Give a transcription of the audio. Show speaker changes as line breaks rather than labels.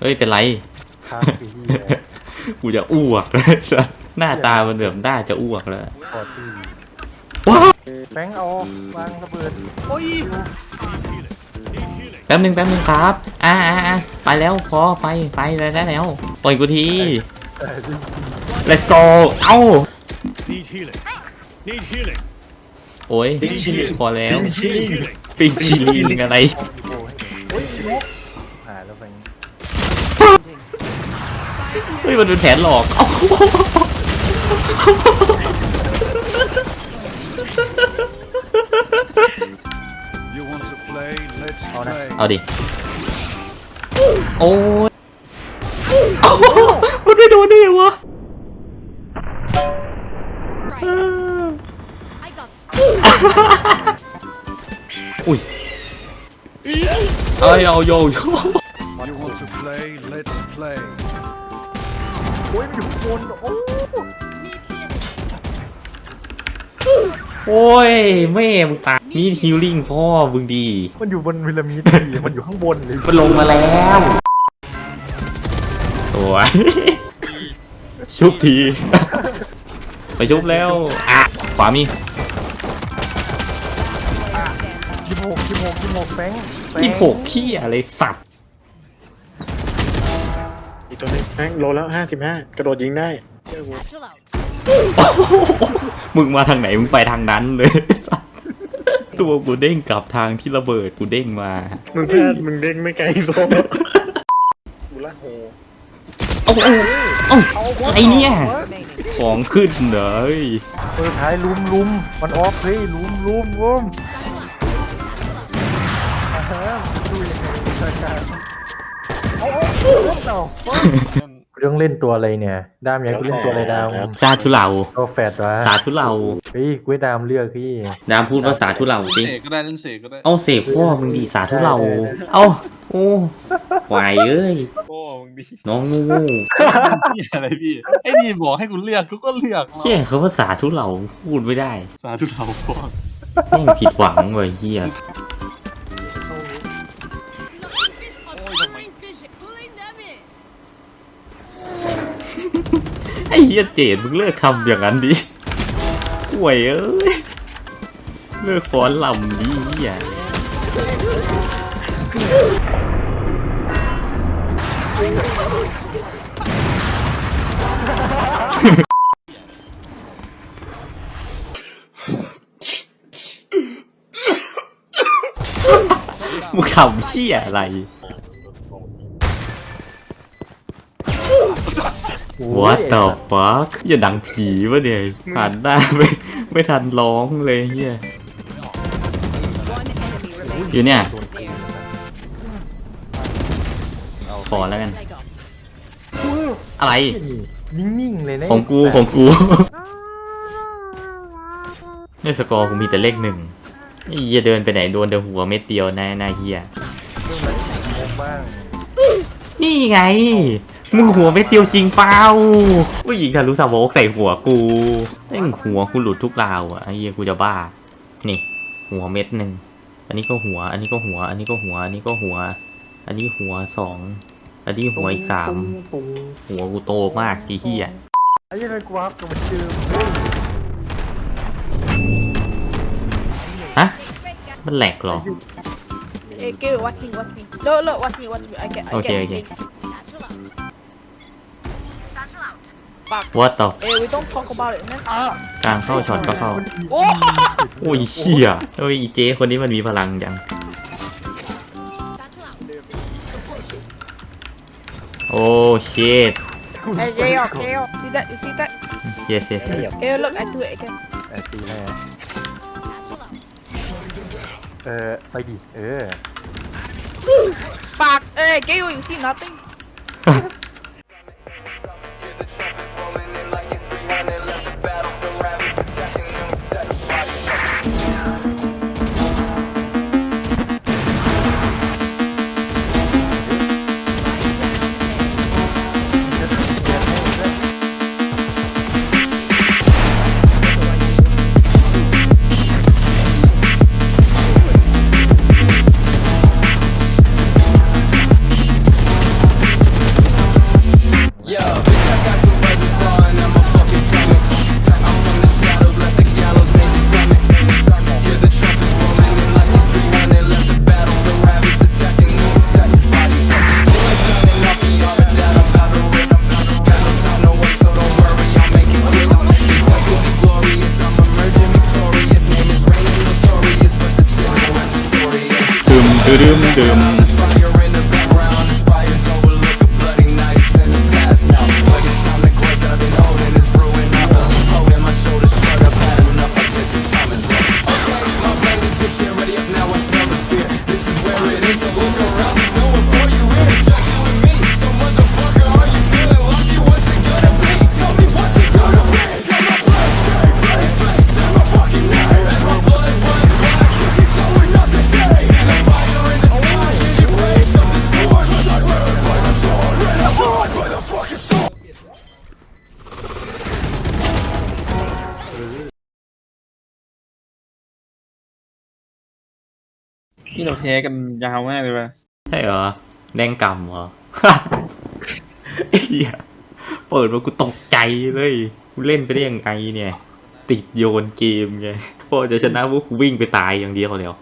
เฮ้ย เป็นไร
ครับพี่เหี้ย
กูจะอ้วกเลยสัสหน้าตามันแบบน่าจะอ้วกแล้ว
พอที่
ว้าว
แบงค์เอาวางระเบิด
โอ้ย
แป๊บนึงแป๊บนึงครับ อ่าอ่าอ่าไปแล้วพอไปไปแล้วได้แล้ว ปล่อยกูที
เออจริง
let's go เอ้า
Need healing. Need healing.
โอ้ยพอแล้ว
Need healing.
ปิงชิลิงอะไร
โอ้ยโอ้ยชิมุกหายแล้วแบงค์
เฮ้ยมันเป็นแผนหลอกเอ้า
You want to play? Let's play.
เอาดิ โอ้ยเอ้ามันไม่โดนได้ไงวะ
I got
อุ้ยเอ้ยเอาโยโย่
อ้ยมันอยู่ข้างบนโอ้
โอ้ยแม่มึงตายนี่ฮิลลิ่งพ่อมึงดี
มันอยู่บนพีระมิดดีมันอยู่ข้างบนเลย
มันลงมาแล้วสวยชุบที ไปชุบแล้วอะขวามี
ยี่หกยี่หกยี่หกแบงค์แบงค์
ที่หกขี้อะไรสัตว์
อีกตัวหนึงแม่งโลแล้วห้าสิบห้ากระโดดยิงได้เชื่อกู
satchel out.
มึงมาทางไหน มึงไปทางนั้นเลย ตัวกูเด้งกลับทางที่ระเบิดกูเด้งมา
มึงพลาดมึงเด้งไม่ไกลพอบูละโฮ
เอ้าเอ้าเอ้าอะไรเนี่ย ของขึ้นเหรอเฮ้ย
เออท้ายลุมลุมมันออฟเฮ้ยลุมลุมลุม กูต้องเล่นตัวอะไรเนี่ย ดามอยากกูเล่นตัวอะไรดาม
ซาทุเลา
ตัวแฟดวะ
สาทุเลา
เฮ้ยกูให้ดามเลือกพี่
ดามพูดว่าสาทุเลาสิ
เสกก็ได้เล่นเสกก็ได้
เอาเสพพ่อมึงดีสาธุเราเอาโอ้ไหวายเอ้ย
โอ้มึงดี
น้องงู
พี่อะไรพี่ไอ้นี่บอกให้กูเลือกกูก็เลือก
เชี่ยเขาว่าสาธุเราพูดไม่ได้
สาธุเราพวก
แม่งผิดหวังเว้ยเฮีย อ้เฮียเจดมึงเลิกคำอย่างนั้นดิห่วยเอ้ย เลิกฟ้อนลำดิเฮียมึงขำเฮียอะไร What the fuck อย่าดังผีวะเนี่ยผ่านหน้าไม่ไม่ทันร้องเลยเฮีย
One enemy remaining.
อยู่เนี่ย ขอแล้วกัน
Leg up.
อะไร
นี่นิ่งๆเลยนะ
ของกูของกูในสกอร์กูมีแต่เลขหนึ่งไอ้เฮียเดินไปไหนโดนแต่หัวเม็ดเดียวหน้าหน้าเฮีย
งงบ้าง
นี่ไง มึงหัวเม็ดเดียวจริงเปล่าผู้หญิงทะลุสาวกใส่หัวกูแม่งหัวกูหลุดทุกราวอะไอ้เฮียกูจะบ้า นี่ หัวเม็ดหนึ่งอันนี้ก็หัว อันนี้ก็หัว อันนี้ก็หัว อันนี้ก็หัว อันนี้หัวสอง อันนี้หัวอีกสาม หัวกูโตมากทีเฮีย
ไอ้ยังไงกูวับกับมันเจอเฮ้ย
ฮะ มันแหลกเหรอ
Hey, Gil, watch me, watch me. No, look, watch me, watch me. I get, I
Okay,
get
okay.
it.
Out.
What the f-
Hey, we don't talk about it, man.
กลางเข้าช็อตก็เข้า
Oh!
โอ้ยเฮียเฮ้ยอีเจคนนี้มันมีพลังจัง
Satchel out.
โอ้เชิด
Hey, Gil, Gil. See that? You see that?
yes yes
Gil, look, I do it again.
ไอ้ตีแรก
Satchel out.
เออไปดิเออ
Fuck! Hey, Gil, you see nothing?
ดื่มดื่ม นี่เราแชร์กันยาวมากเลยป่ะ
ใช่เหรอ แดงกำเหรอเหี้ยเปิดมากูตกใจเลยกูเล่นไปได้ยังไงเนี่ย ติดโยนเกมไงพอจะชนะพวกกูวิ่งไปตายอย่างเดียวแล้ว